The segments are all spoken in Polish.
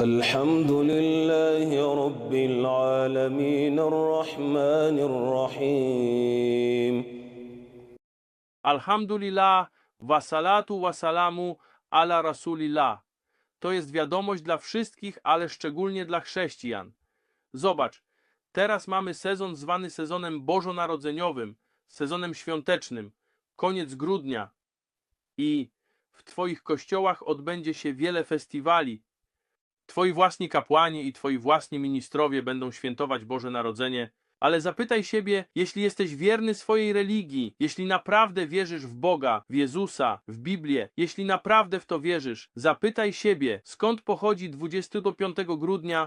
الحمد لله رب العالمين الرحمن الرحيم Alhamdulillah, wasalatu wasalamu ala rasulillah. To jest wiadomość dla wszystkich, ale szczególnie dla chrześcijan. Zobacz, teraz mamy sezon zwany sezonem bożonarodzeniowym, sezonem świątecznym, koniec grudnia. I w Twoich kościołach odbędzie się wiele festiwali. Twoi własni kapłani i Twoi własni ministrowie będą świętować Boże Narodzenie. Ale zapytaj siebie, jeśli jesteś wierny swojej religii, jeśli naprawdę wierzysz w Boga, w Jezusa, w Biblię, jeśli naprawdę w to wierzysz, zapytaj siebie, skąd pochodzi 25 grudnia.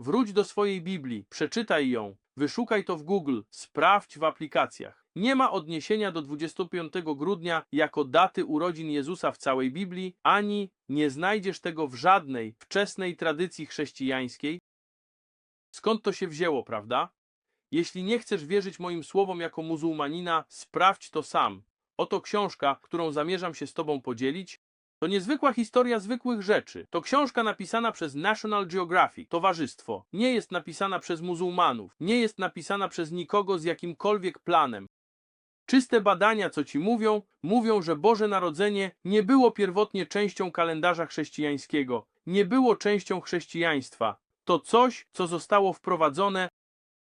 Wróć do swojej Biblii, przeczytaj ją, wyszukaj to w Google, sprawdź w aplikacjach. Nie ma odniesienia do 25 grudnia jako daty urodzin Jezusa w całej Biblii, ani nie znajdziesz tego w żadnej wczesnej tradycji chrześcijańskiej. Skąd to się wzięło, prawda? Jeśli nie chcesz wierzyć moim słowom jako muzułmanina, sprawdź to sam. Oto książka, którą zamierzam się z Tobą podzielić. To niezwykła historia zwykłych rzeczy. To książka napisana przez National Geographic, towarzystwo. Nie jest napisana przez muzułmanów. Nie jest napisana przez nikogo z jakimkolwiek planem. Czyste badania, co ci mówią, mówią, że Boże Narodzenie nie było pierwotnie częścią kalendarza chrześcijańskiego, nie było częścią chrześcijaństwa. To coś, co zostało wprowadzone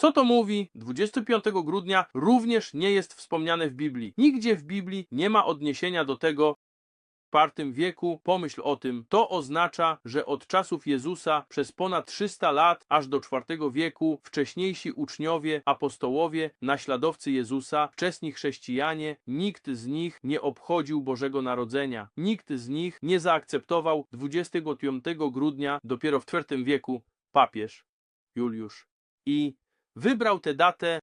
co to mówi? 25 grudnia również nie jest wspomniane w Biblii. Nigdzie w Biblii nie ma odniesienia do tego. IV wieku pomyśl o tym. To oznacza, że od czasów Jezusa przez ponad 300 lat aż do IV wieku wcześniejsi uczniowie, apostołowie, naśladowcy Jezusa, wczesni chrześcijanie, nikt z nich nie obchodził Bożego Narodzenia. Nikt z nich nie zaakceptował 25 grudnia dopiero w IV wieku papież Juliusz. I Wybrał tę datę.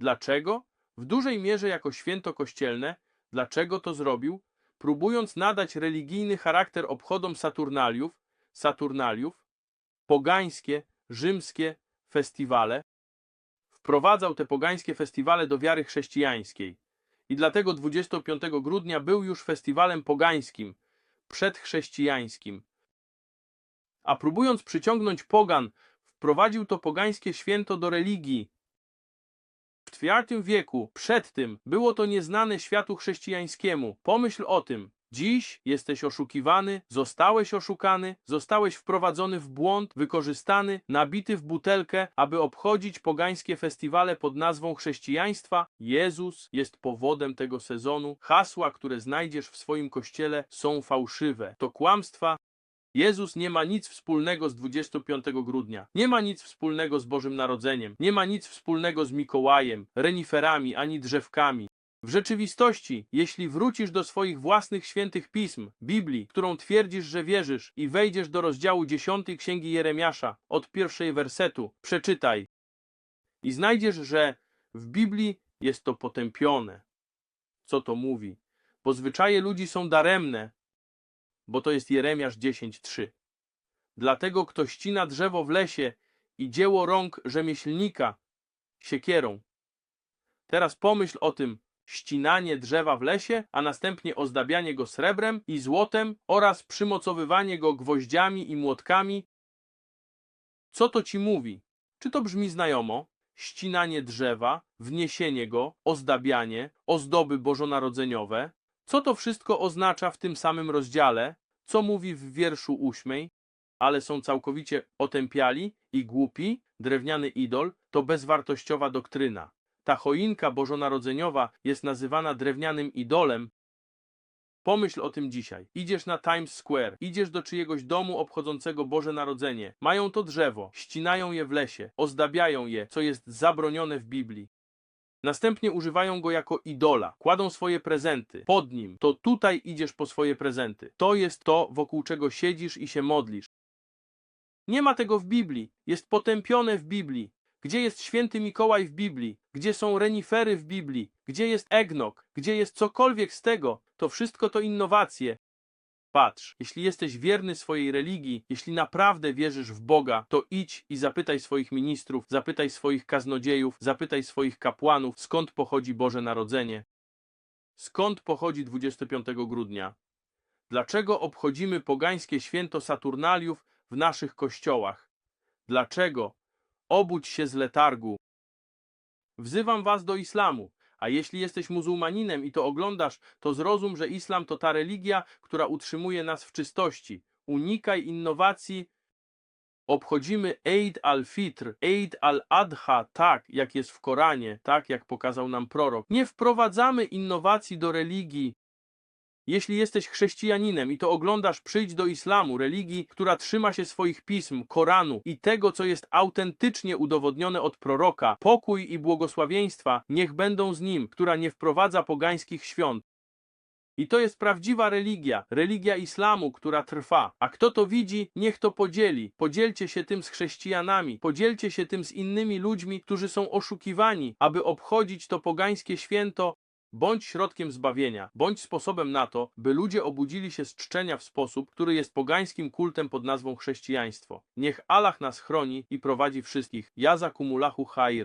Dlaczego? W dużej mierze jako święto kościelne. Dlaczego to zrobił? Próbując nadać religijny charakter obchodom Saturnaliów, Saturnaliów, pogańskie, rzymskie festiwale. Wprowadzał te pogańskie festiwale do wiary chrześcijańskiej. I dlatego 25 grudnia był już festiwalem pogańskim, przedchrześcijańskim. A próbując przyciągnąć pogan wprowadził to pogańskie święto do religii. W IV wieku, przed tym, było to nieznane światu chrześcijańskiemu. Pomyśl o tym. Dziś jesteś oszukiwany, zostałeś oszukany, zostałeś wprowadzony w błąd, wykorzystany, nabity w butelkę, aby obchodzić pogańskie festiwale pod nazwą chrześcijaństwa. Jezus jest powodem tego sezonu. Hasła, które znajdziesz w swoim kościele, są fałszywe. To kłamstwa, Jezus nie ma nic wspólnego z 25 grudnia. Nie ma nic wspólnego z Bożym Narodzeniem. Nie ma nic wspólnego z Mikołajem, reniferami ani drzewkami. W rzeczywistości, jeśli wrócisz do swoich własnych świętych pism, Biblii, którą twierdzisz, że wierzysz, i wejdziesz do rozdziału 10 Księgi Jeremiasza, od pierwszej wersetu, przeczytaj. I znajdziesz, że w Biblii jest to potępione. Co to mówi? Bo zwyczaje ludzi są daremne, bo to jest Jeremiasz 10:3. Dlatego kto ścina drzewo w lesie i dzieło rąk rzemieślnika siekierą. Teraz pomyśl o tym ścinanie drzewa w lesie, a następnie ozdabianie go srebrem i złotem oraz przymocowywanie go gwoździami i młotkami. Co to ci mówi? Czy to brzmi znajomo? Ścinanie drzewa, wniesienie go, ozdabianie, ozdoby bożonarodzeniowe. Co to wszystko oznacza w tym samym rozdziale? Co mówi w wierszu ósmej? Ale są całkowicie otępiali i głupi, drewniany idol to bezwartościowa doktryna. Ta choinka bożonarodzeniowa jest nazywana drewnianym idolem. Pomyśl o tym dzisiaj. Idziesz na Times Square, idziesz do czyjegoś domu obchodzącego Boże Narodzenie. Mają to drzewo, ścinają je w lesie, ozdabiają je, co jest zabronione w Biblii. Następnie używają go jako idola, kładą swoje prezenty pod nim. To tutaj idziesz po swoje prezenty. To jest to, wokół czego siedzisz i się modlisz. Nie ma tego w Biblii. Jest potępione w Biblii. Gdzie jest święty Mikołaj w Biblii? Gdzie są renifery w Biblii? Gdzie jest egnok? Gdzie jest cokolwiek z tego? To wszystko to innowacje. Patrz, jeśli jesteś wierny swojej religii, jeśli naprawdę wierzysz w Boga, to idź i zapytaj swoich ministrów, zapytaj swoich kaznodziejów, zapytaj swoich kapłanów, skąd pochodzi Boże Narodzenie. Skąd pochodzi 25 grudnia? Dlaczego obchodzimy pogańskie święto Saturnaliów w naszych kościołach. Dlaczego? Obudź się z letargu. Wzywam was do islamu. A jeśli jesteś muzułmaninem i to oglądasz, to zrozum, że islam to ta religia, która utrzymuje nas w czystości. Unikaj innowacji. Obchodzimy Eid al-Fitr, Eid al-Adha, tak jak jest w Koranie, tak jak pokazał nam prorok. Nie wprowadzamy innowacji do religii. Jeśli jesteś chrześcijaninem i to oglądasz, przyjdź do islamu, religii, która trzyma się swoich pism, Koranu i tego, co jest autentycznie udowodnione od proroka. Pokój i błogosławieństwa niech będą z nim, która nie wprowadza pogańskich świąt. I to jest prawdziwa religia, religia islamu, która trwa. A kto to widzi, niech to podzieli. Podzielcie się tym z chrześcijanami, podzielcie się tym z innymi ludźmi, którzy są oszukiwani, aby obchodzić to pogańskie święto. Bądź środkiem zbawienia, bądź sposobem na to, by ludzie obudzili się z czczenia w sposób, który jest pogańskim kultem pod nazwą chrześcijaństwo. Niech Allah nas chroni i prowadzi wszystkich. Jaza kumulahu khair.